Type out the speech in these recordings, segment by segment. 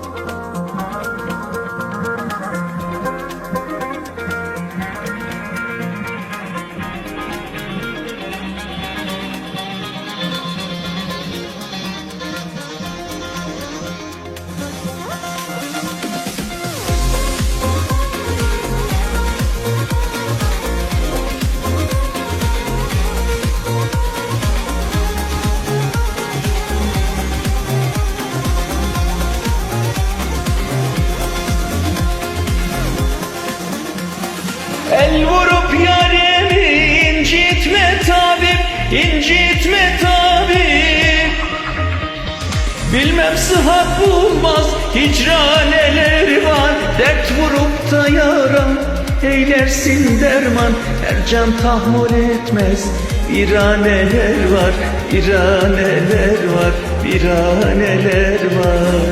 Bye. Vurup yarimi incitme tabip, incitme tabip Bilmem sıhhat bulmaz hicraneler var. Dert vurup da yaram eylersin derman. Her can tahammül etmez viraneler var Viraneler var, viraneler var.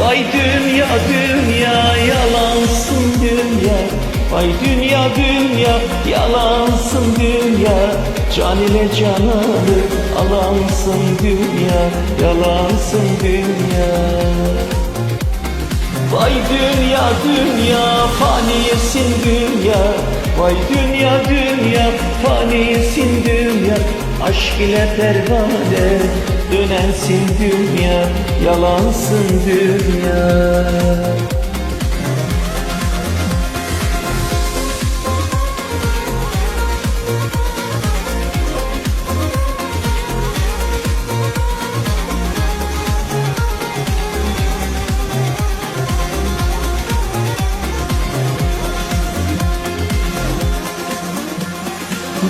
Vay dünya dünya yalansın dünya Vay dünya dünya yalansın dünya. Can ile cananı alansın dünya Yalansın dünya. Vay dünya dünya faniyesin dünya. Vay dünya dünya faniyesin dünya. Aşk ile pervane dönensin dünya Yalansın dünya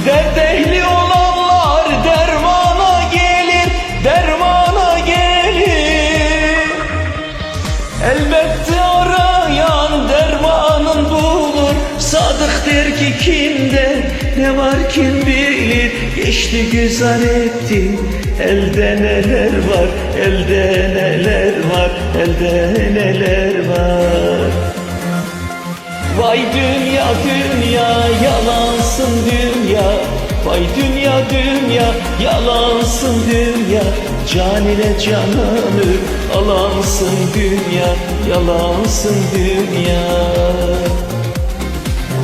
Dert ehli olanlar dermana gelir, dermana gelir. Elbette arayan dermanın bulur. Sadık der ki kimde ne var kim bilir. Geçti güzel etti, elde neler var, elde neler var, elde neler var. Vay dünya dünya yalansın dünya. Vay dünya dünya yalansın dünya. Can ile cananı alansın dünya Yalansın dünya.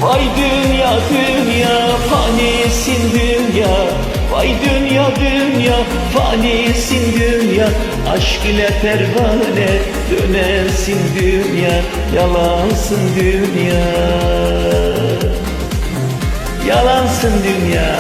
Vay dünya dünya fanisin dünya Vay dünya dünya fanisin dünya. Aşk ile pervane dönersin dünya. Yalansın dünya. Yalansın dünya